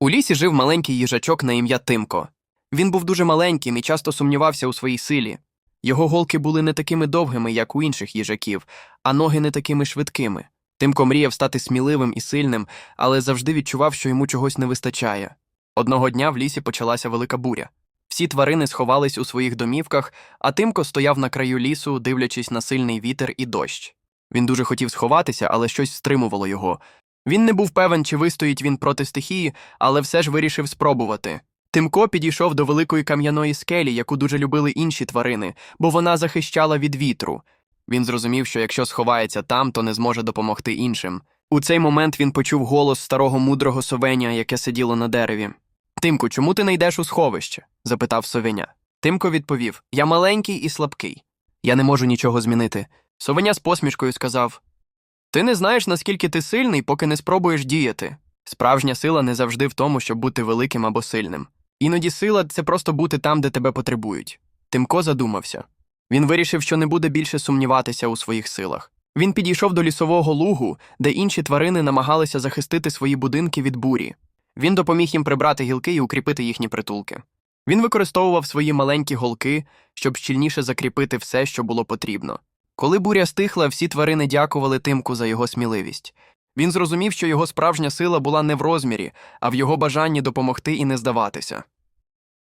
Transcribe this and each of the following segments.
У лісі жив маленький їжачок на ім'я Тимко. Він був дуже маленьким і часто сумнівався у своїй силі. Його голки були не такими довгими, як у інших їжаків, а ноги не такими швидкими. Тимко мріяв стати сміливим і сильним, але завжди відчував, що йому чогось не вистачає. Одного дня в лісі почалася велика буря. Всі тварини сховались у своїх домівках, а Тимко стояв на краю лісу, дивлячись на сильний вітер і дощ. Він дуже хотів сховатися, але щось стримувало його. Він не був певен, чи вистоїть він проти стихії, але все ж вирішив спробувати. Тимко підійшов до великої кам'яної скелі, яку дуже любили інші тварини, бо вона захищала від вітру. Він зрозумів, що якщо сховається там, то не зможе допомогти іншим. У цей момент він почув голос старого мудрого совеня, яке сиділо на дереві. Тимку, чому ти не йдеш у сховище? запитав совеня. Тимко відповів: Я маленький і слабкий. Я не можу нічого змінити. Совеня з посмішкою сказав: Ти не знаєш, наскільки ти сильний, поки не спробуєш діяти. Справжня сила не завжди в тому, щоб бути великим або сильним. Іноді сила це просто бути там, де тебе потребують. Тимко задумався. Він вирішив, що не буде більше сумніватися у своїх силах. Він підійшов до лісового лугу, де інші тварини намагалися захистити свої будинки від бурі. Він допоміг їм прибрати гілки і укріпити їхні притулки. Він використовував свої маленькі голки, щоб щільніше закріпити все, що було потрібно. Коли буря стихла, всі тварини дякували Тимку за його сміливість. Він зрозумів, що його справжня сила була не в розмірі, а в його бажанні допомогти і не здаватися.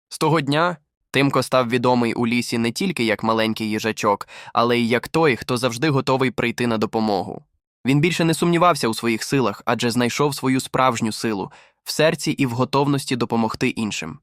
З того дня Тимко став відомий у лісі не тільки як маленький їжачок, але й як той, хто завжди готовий прийти на допомогу. Він більше не сумнівався у своїх силах, адже знайшов свою справжню силу в серці і в готовності допомогти іншим.